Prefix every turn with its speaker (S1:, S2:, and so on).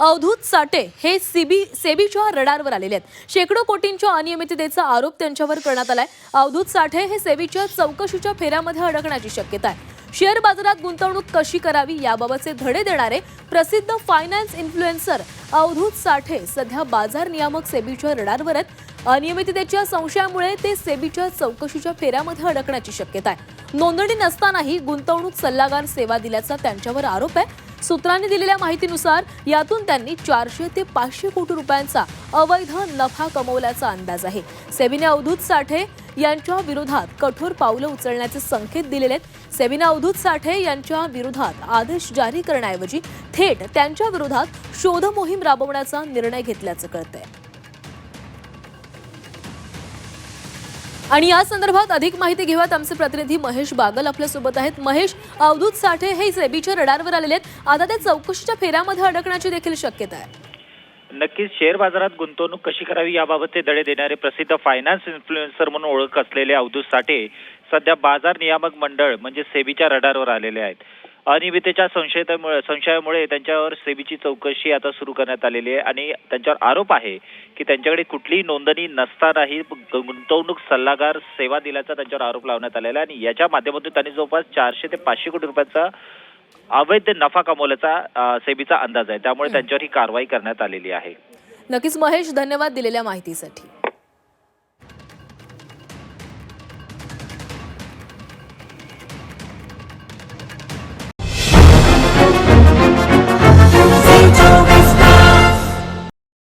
S1: अवधूत साठे हे सीबी सेबीच्या रडारवर आलेले आहेत. शेकडो कोटींच्या अनियमिततेचा आरोप त्यांच्यावर करण्यात आलाय. अवधूत साठे हे सेबीच्या चौकशीच्या फेऱ्यामध्ये अडकण्याची शक्यता आहे. शेअर बाजारात गुंतवणूक कशी करावी याबाबतचे धडे देणारे प्रसिद्ध फायनान्स इन्फ्लुएन्सर अवधूत साठे सध्या बाजार नियामक सेबीच्या रडारवर आहेत. अनियमिततेच्या संशयामुळे ते सेबीच्या चौकशीच्या फेऱ्यामध्ये अडकण्याची शक्यता आहे. नोंदणी नसतानाही गुंतवणूक सल्लागार सेवा दिल्याचा त्यांच्यावर आरोप आहे. सूत्रांनी दिलेल्या माहितीनुसार यातून त्यांनी चारशे ते पाचशे कोटी रुपयांचा अवैध नफा कमवल्याचा अंदाज आहे. सेबीने अवधूत साठे यांच्या विरोधात कठोर पावलं उचलण्याचे संकेत दिलेले आहेत. सेबीने अवधूत साठे यांच्या विरोधात आदेश जारी करण्याऐवजी थेट त्यांच्या विरोधात शोध मोहीम राबवण्याचा निर्णय घेतल्याचं कळतंय. आणि या संदर्भात अधिक माहिती घेऊयात. आमचे प्रतिनिधी महेश बागल आपल्यासोबत आहेत. महेश अवधूत साठे हे सेबीच्या रडारवर आलेले आहेत. आता ते चौकशीच्या फेऱ्यामध्ये अडकण्याची देखील शक्यता आहे.
S2: नक्कीच शेअर बाजारात गुंतवणूक कशी करावी याबाबतचे धडे देणारे प्रसिद्ध फायनान्स इन्फ्लुएन्सर म्हणून ओळख असलेले अवधूत साठे सध्या बाजार नियामक मंडळ म्हणजे सेबीच्या रडारवर आलेले आहेत. अनियमिततेच्या संशयतेमुळे संशयामुळे त्यांच्यावर सेबीची चौकशी आता सुरू करण्यात आलेली आहे आणि त्यांच्यावर आरोप आहे की त्यांच्याकडे कुठलीही नोंदणी नसतानाही गुंतवणूक सल्लागार सेवा दिल्याचा त्यांच्यावर आरोप लावण्यात आलेला आहे आणि याच्या माध्यमातून त्यांनी जवळपास चारशे ते पाचशे कोटी रुपयांचा अवैध नफा कमवल्याचा सेबीचा अंदाज आहे. त्यामुळे त्यांच्यावर ही कारवाई करण्यात आलेली आहे.
S1: नक्कीच महेश धन्यवाद दिलेल्या माहितीसाठी.